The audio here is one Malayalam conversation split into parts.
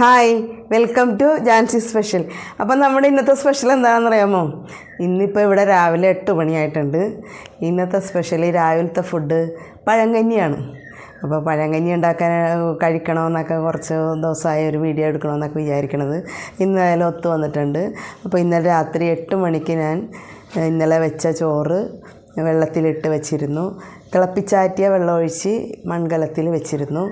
Hi welcome to Jancy special appam നമ്മുടെ ഇന്നത്തെ സ്പെഷ്യൽ എന്താണെന്ന് അറിയാമോ ഇന്നിപ്പോൾ ഇവിടെ രാവിലെ എട്ട് മണിയായിട്ടുണ്ട്. ഇന്നത്തെ സ്പെഷ്യൽ രാവിലത്തെ ഫുഡ് പഴങ്കഞ്ഞിയാണ്. അപ്പോൾ പഴങ്കഞ്ഞി ഉണ്ടാക്കാൻ കഴിക്കണമെന്നൊക്കെ കുറച്ച് ദിവസമായി ഒരു വീഡിയോ എടുക്കണമെന്നൊക്കെ വിചാരിക്കണത്. ഇന്നലെ ഒത്തു വന്നിട്ടുണ്ട്. അപ്പോൾ ഇന്നലെ രാത്രി എട്ട് മണിക്ക് ഞാൻ ഇന്നലെ വെച്ച ചോറ് വെള്ളത്തിലിട്ട് വെച്ചിരുന്നു. തിളപ്പിച്ചാറ്റിയ വെള്ളം ഒഴിച്ച് മൺകലത്തിൽ വെച്ചിരുന്നു.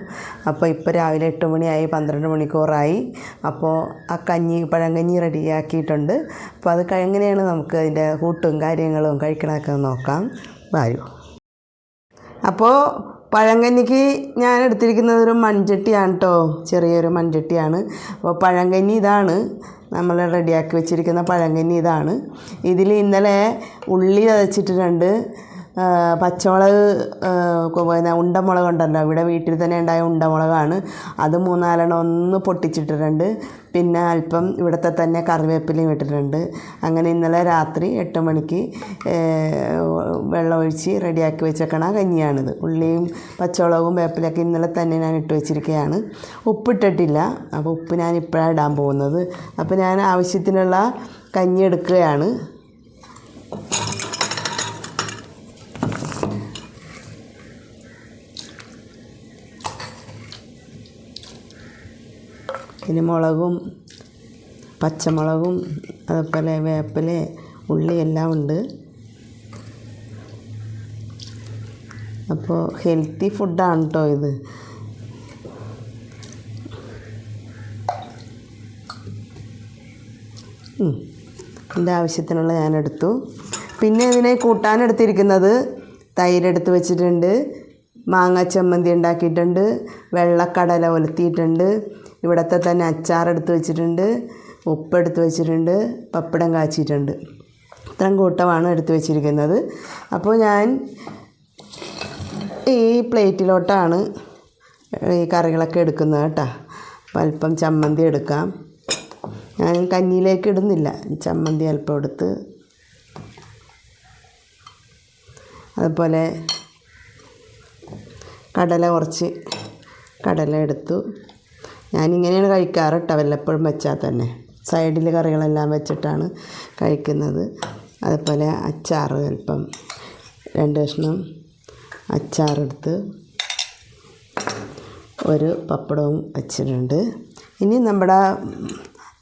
അപ്പോൾ ഇപ്പോൾ രാവിലെ എട്ട് മണിയായി പന്ത്രണ്ട് മണിക്കൂറായി. അപ്പോൾ ആ കഞ്ഞി പഴങ്കഞ്ഞി റെഡിയാക്കിയിട്ടുണ്ട്. അപ്പോൾ അത് എങ്ങനെയാണ് നമുക്ക് അതിന്റെ കൂട്ടും കാര്യങ്ങളും കഴിക്കണമൊക്കെ നോക്കാം. വരൂ അപ്പോൾ പഴങ്കഞ്ഞിക്ക് ഞാൻ എടുത്തിരിക്കുന്നത് ഒരു മൺചട്ടിയാണ് കേട്ടോ ചെറിയൊരു മൺചട്ടിയാണ്. അപ്പോൾ പഴങ്കഞ്ഞി ഇതാണ്. നമ്മൾ റെഡിയാക്കി വെച്ചിരിക്കുന്ന പഴങ്കഞ്ഞി ഇതാണ്. ഇതിൽ ഇന്നലെ ഉള്ളി ചതച്ചിട്ടിട്ടുണ്ട് ആ, പച്ചമുളക് പിന്നെ ഉണ്ടമുളക് ഉണ്ടല്ലോ ഇവിടെ വീട്ടിൽ തന്നെ ഉണ്ടായ ഉണ്ടമുളകാണ്. അത് മൂന്നാലെണ്ണം ഒന്ന് പൊട്ടിച്ചിട്ടിട്ടുണ്ട്. പിന്നെ അല്പം ഇവിടുത്തെ തന്നെ കറിവേപ്പിലയും ഇട്ടിട്ടുണ്ട്. അങ്ങനെ ഇന്നലെ രാത്രി എട്ട് മണിക്ക് വെള്ളമൊഴിച്ച് റെഡിയാക്കി വെച്ചേക്കണ കഞ്ഞിയാണിത്. ഉള്ളിയും പച്ചമുളകും വേപ്പിലൊക്കെ ഇന്നലെ തന്നെ ഞാൻ ഇട്ട് വെച്ചിരിക്കുകയാണ് ഉപ്പിട്ടിട്ടില്ല. അപ്പോൾ ഉപ്പ് ഞാൻ ഇപ്പോഴാണ് ഇടാൻ പോകുന്നത്. അപ്പോൾ ഞാൻ ആവശ്യത്തിനുള്ള കഞ്ഞി എടുക്കുകയാണ്. പിന്നെ മുളകും പച്ചമുളകും അതുപോലെ വേപ്പില ഉള്ളി എല്ലാം ഉണ്ട്. അപ്പോൾ ഹെൽത്തി ഫുഡാണ് കേട്ടോ ഇത്. എന്റെ ആവശ്യത്തിനുള്ള ഞാൻ എടുത്തു. പിന്നെ ഇതിനെ കൂട്ടാനെടുത്തിരിക്കുന്നത് തൈരെടുത്ത് വെച്ചിട്ടുണ്ട്. മാങ്ങ ചമ്മന്തി ഉണ്ടാക്കിയിട്ടുണ്ട് വെള്ളക്കടല ഒലത്തിയിട്ടുണ്ട് ഇവിടുത്തെ തന്നെ അച്ചാറെടുത്ത് വെച്ചിട്ടുണ്ട് ഉപ്പെടുത്ത് വെച്ചിട്ടുണ്ട് പപ്പടം കാച്ചിയിട്ടുണ്ട്. ഇത്രയും കൂട്ടമാണ് എടുത്ത് വെച്ചിരിക്കുന്നത്. അപ്പോൾ ഞാൻ ഈ പ്ലേറ്റിലോട്ടാണ് ഈ കറികളൊക്കെ എടുക്കുന്നത് കേട്ടോ. അപ്പോൾ അല്പം ചമ്മന്തി എടുക്കാം. ഞാൻ കഞ്ഞിയിലേക്ക് ഇടുന്നില്ല. ചമ്മന്തി അല്പം എടുത്ത്. അതുപോലെ കടല കുറച്ച് കടല എടുത്തു. ഞാനിങ്ങനെയാണ് കഴിക്കാറ് കേട്ടോ വല്ലപ്പോഴും വെച്ചാൽ തന്നെ. സൈഡിൽ കറികളെല്ലാം വെച്ചിട്ടാണ് കഴിക്കുന്നത്. അതുപോലെ അച്ചാർ അല്പം രണ്ട് കഷ്ണം അച്ചാറെടുത്ത് ഒരു പപ്പടവും വെച്ചിട്ടുണ്ട്. ഇനി നമ്മുടെ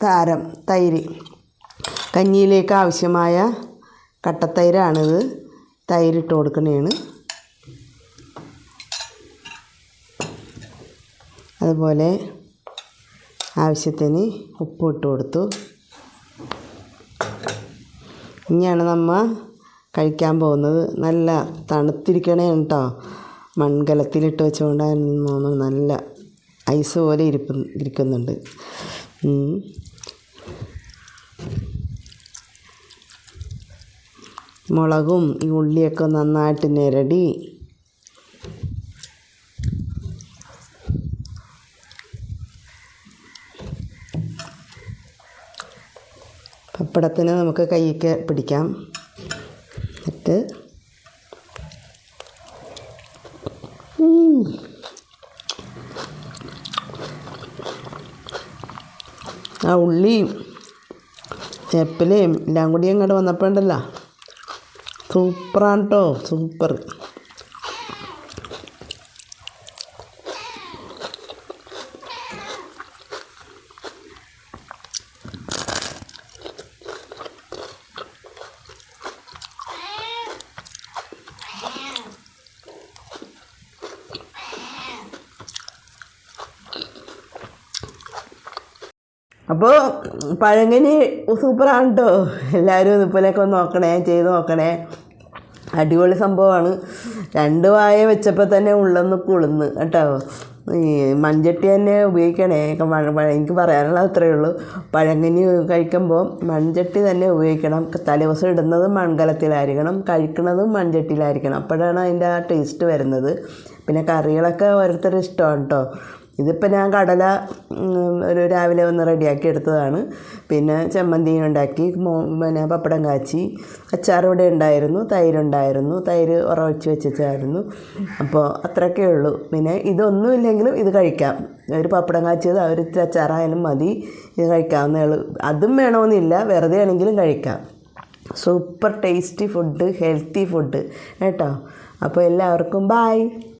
താരം തൈര്. കഞ്ഞിയിലേക്ക് ആവശ്യമായ കട്ടത്തൈരാണിത്. തൈരിട്ട് കൊടുക്കണതാണ് അതുപോലെ ആവശ്യത്തിന് ഉപ്പ് ഇട്ട് കൊടുത്തു. ഇനിയാണ് നമ്മൾ കഴിക്കാൻ പോകുന്നത്. നല്ല തണുത്തിരിക്കണേ കേട്ടോ മൺകലത്തിലിട്ട് വെച്ചുകൊണ്ടായിരുന്നു നല്ല ഐസ് പോലെ ഇരിപ്പ് ഇരിക്കുന്നുണ്ട്. മുളകും ഈ ഉള്ളിയൊക്കെ നന്നായിട്ട് നിരടി പപ്പടത്തിന് നമുക്ക് കൈക്ക് പിടിക്കാം. എന്നിട്ട്. ആ ഉള്ളിയും ഏപ്പിലയും എല്ലാം കൂടി അങ്ങോട്ട് വന്നപ്പോൾ ഉണ്ടല്ലോ സൂപ്പറാണ് കേട്ടോ സൂപ്പർ. അപ്പോൾ പഴങ്കനി സൂപ്പറാണ് കേട്ടോ എല്ലാവരും ഇതുപോലെയൊക്കെ ഒന്ന് നോക്കണേ ചെയ്ത് നോക്കണേ. അടിപൊളി സംഭവമാണ് രണ്ട് വായ വെച്ചപ്പോൾ തന്നെ ഉള്ളൊന്ന് കുളിന്ന് കേട്ടോ. ഈ മൺചട്ടി തന്നെ ഉപയോഗിക്കണേ എനിക്ക് പറയാനുള്ളത് അത്രയേ ഉള്ളൂ. പഴങ്കഞ്ഞി കഴിക്കുമ്പോൾ മൺചട്ടി തന്നെ ഉപയോഗിക്കണം. തലേദിവസം ഇടുന്നതും മൺകലത്തിലായിരിക്കണം കഴിക്കുന്നതും മൺചട്ടിയിലായിരിക്കണം. അപ്പോഴാണ് അതിന്റെ ആ ടേസ്റ്റ് വരുന്നത്. പിന്നെ കറികളൊക്കെ ഓരോരുത്തരുടെ ഇഷ്ടമാണ് കേട്ടോ. ഇതിപ്പോൾ ഞാൻ കടല ഒരു രാവിലെ ഒന്ന് റെഡിയാക്കി എടുത്തതാണ്. പിന്നെ ചമ്മന്തി ഉണ്ടാക്കി പിന്നെ പപ്പടം കാച്ചി അച്ചാർ ഇവിടെ ഉണ്ടായിരുന്നു തൈരുണ്ടായിരുന്നു തൈര് ഉറവച്ച് വെച്ചായിരുന്നു അപ്പോൾ അത്രയൊക്കെ ഉള്ളൂ. പിന്നെ ഇതൊന്നും ഇല്ലെങ്കിലും ഇത് കഴിക്കാം. ഒരു പപ്പടം കാച്ചിയത് ഒരു അച്ചാറായാലും മതി. ഇത് കഴിക്കാവുന്നേ അതും വേണമെന്നില്ല. വെറുതെ ആണെങ്കിലും കഴിക്കാം. Super tasty food healthy food. കേട്ടോ? അപ്പോൾ എല്ലാവർക്കും ബായ്